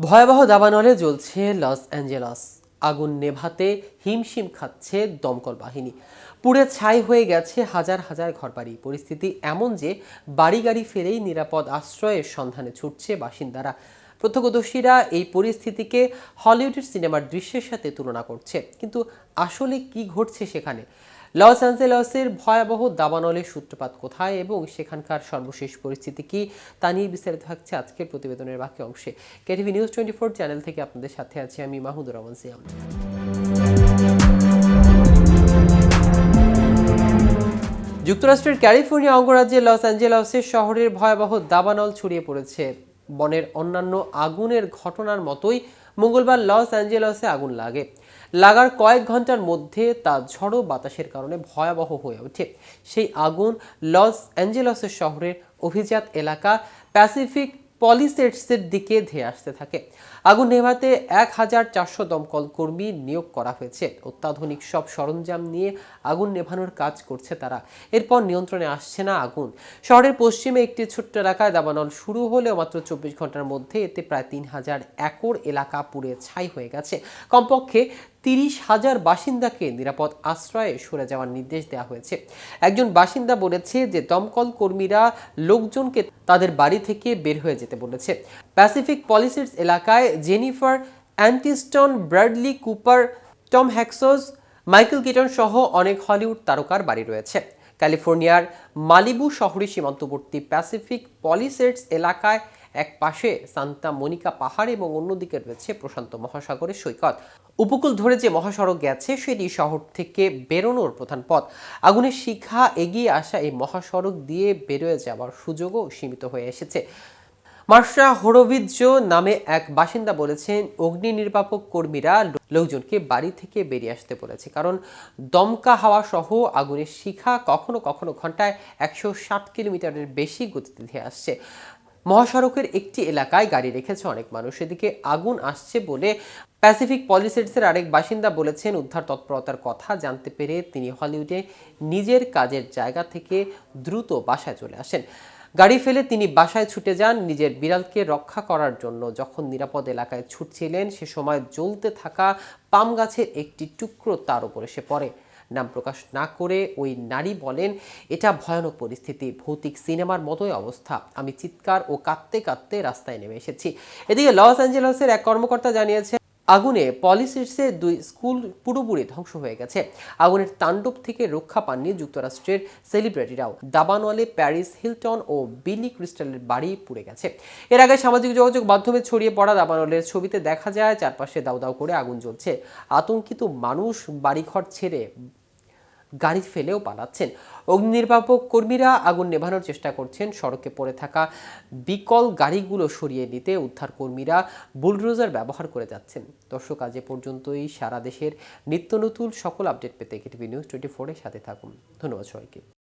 ভয়াবহ দাবানলে জ্বলছে Los Angeles. আগুন নেভাতে হিমশিম খাচ্ছে দমকল বাহিনী। পুড়ে ছাই হয়ে গেছে হাজার হাজার ঘরবাড়ি। পরিস্থিতি এমন যে বাড়ি গাড়ি ফেলেই নিরাপদ আশ্রয়ের সন্ধানে ছুটছে বাসিন্দারা। প্রত্যক্ষদর্শীরা এই পরিস্থিতিকে হলিউডের সিনেমার দৃশ্যের সাথে তুলনা করছে। কিন্তু আসলে কি ঘটছে সেখানে? লস অ্যাঞ্জেলসের ভয়াবহ দাবানলের সূত্রপাত কোথায় এবং সেখানকার সর্বশেষ পরিস্থিতি কি তা নিয়ে বিস্তারিত থাকছে আজকের প্রতিবেদনের বাকি অংশে। KTV news twenty four channel থেকে আপনাদের সাথে আছি আমি মাহমুদুর রহমান সিয়াম। যুক্তরাষ্ট্রের ক্যালিফোর্নিয়া অঙ্গরাজ্যের লস অ্যাঞ্জেলসের শহরের ভয়াবহ দাবানল ছড়িয়ে পড়েছে। বনের অন্যান্য আগুনের ঘটনার মতোই মঙ্গলবার লস অ্যাঞ্জেলসে আগুন লাগে। লাগার কয়েক ঘণ্টার মধ্যে তা ঝড়ো বাতাসের কারণে ভয়াবহ হয়ে ওঠে। সেই আগুন লস অ্যাঞ্জেলসের শহরের অভিজাত এলাকা প্যাসিফিক পলিসেটসের দিকে ধেয়ে আসতে থাকে। আগুন নেভাতে এক হাজার চারশো দমকল কর্মী নিয়োগ করা হয়েছে। অত্যাধুনিক সব সরঞ্জাম নিয়ে আগুন নেভানোর কাজ করছে তারা। এরপর নিয়ন্ত্রণে আসছে না আগুন। শহরের পশ্চিমে একটি ছোট্ট এলাকায় দাবানল শুরু হলেও মাত্র চব্বিশ ঘণ্টার মধ্যে এতে প্রায় তিন হাজার একর এলাকা পুড়ে ছাই হয়ে গেছে। কমপক্ষে তিরিশ হাজার বাসিন্দাকে নিরাপদ আশ্রয়ে সরে যাওয়ার নির্দেশ দেওয়া হয়েছে। একজন বাসিন্দা বলেছে যে, দমকল কর্মীরা লোকজনকে তাদের বাড়ি থেকে বের হয়ে যেতে বলেছে। প্যাসিফিক পলিসিস এলাকায় Jennifer Aniston, Bradley Cooper, Tom Hanks, Michael Keaton সহ অনেক হলিউড তারকার বাড়ি রয়েছে। ক্যালিফোর্নিয়ার মালিবু শহরে সীমান্তবর্তী প্যাসিফিক পলিসেটস এলাকায় এক পাশে সান্তা মনিকা পাহাড় এবং অন্যদিকে রয়েছে প্রশান্ত মহাসাগরের সৈকত। উপকূল ধরে যে মহাসড়ক গেছে, সেটি শহর থেকে বেরোনোর প্রধান পথ। আগুনের শিখা এগিয়ে আসা এই মহাসড়ক দিয়ে বেরোয় যাওয়ার সুযোগও সীমিত হয়ে এসেছে। মার্শা হোরোভিৎজ নামে এক বাসিন্দা বলেছেন, অগ্নি নির্বাপক কর্মীরা লোকজনকে বাড়ি থেকে বেরিয়ে আসতে বলেছে, কারণ দমকা হাওয়া সহ আগুনের শিখা কখনো কখনো ঘন্টায় একশো ষাট কিলোমিটারের বেশি গতিতে আসছে। মহাসড়কের একটি এলাকায় গাড়ি রেখেছে অনেক মানুষ। এদিকে আগুন আসছে বলে প্যাসিফিক পলিসেটসের আরেক বাসিন্দা বলেছেন, উদ্ধার তৎপরতার কথা জানতে পেরে তিনি হলিউডে নিজের কাজের জায়গা থেকে দ্রুত বাসায় চলে আসেন। গাড়ি ফেলে তিনি বাসায় ছুটে যান, নিজের বিড়ালকে রক্ষা করার জন্য। যখন নিরাপদ এলাকায় ছুটছিলেন, সে সময় জ্বলতে থাকা পাম গাছের একটি টুকরো তার উপর এসে পড়ে। নাম প্রকাশ না করে ওই নারী বলেন, এটা ভয়ানক পরিস্থিতি, ভৌতিক সিনেমার মতোই অবস্থা। আমি চিৎকার ও কাঁদতে কাঁদতে রাস্তায় নেমে এসেছি। এদিকে লস অ্যাঞ্জেলসের এক কর্মকর্তা জানিয়েছে, আগুনে পলিসিসের দুই স্কুল পুরোপুরি ধ্বংস হয়ে গেছে। আগুনের তাণ্ডব থেকে রক্ষা পাননি যুক্তরাষ্ট্রের সেলিব্রিটিরাও। দাবানওয়ালে প্যারিস হিলটন ও বিলি ক্রিস্টালের বাড়ি পুড়ে গেছে। এর আগে সামাজিক যোগাযোগ মাধ্যমে ছড়িয়ে পড়া দাবানলের ছবিতে দেখা যায়, চারপাশে দাউ দাউ করে আগুন জ্বলছে। আতঙ্কিত মানুষ বাড়িঘর ছেড়ে গাড়ি ফেলেও পালাচ্ছেন। অগ্নি নির্বাপক কর্মীরা আগুন নেভানোর চেষ্টা করছেন। সড়কে পড়ে থাকা বিকল গাড়িগুলো সরিয়ে নিতে উদ্ধার কর্মীরা বুলডোজার ব্যবহার করে যাচ্ছেন। দর্শক, আজ এ পর্যন্তই। সারা দেশের নিত্য নতুন সকল আপডেট পেতে কেটিভি নিউজ টোয়েন্টি ফোরের সাথে থাকুন। ধন্যবাদ সবাইকে।